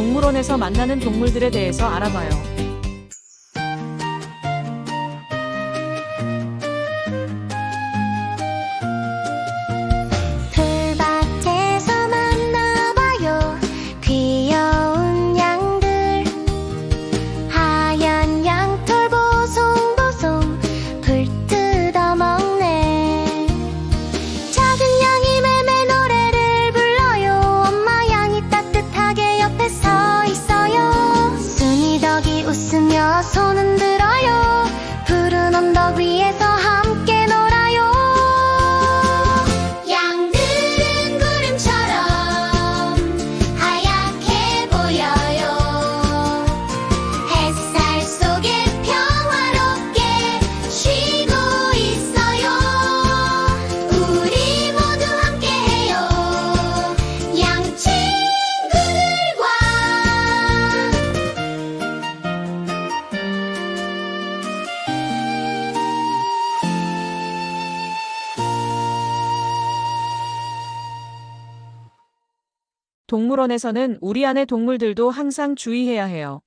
동물원에서 만나는 동물들에 대해서 알아봐요. 동물원에서는 우리 안의 동물들도 항상 주의해야 해요.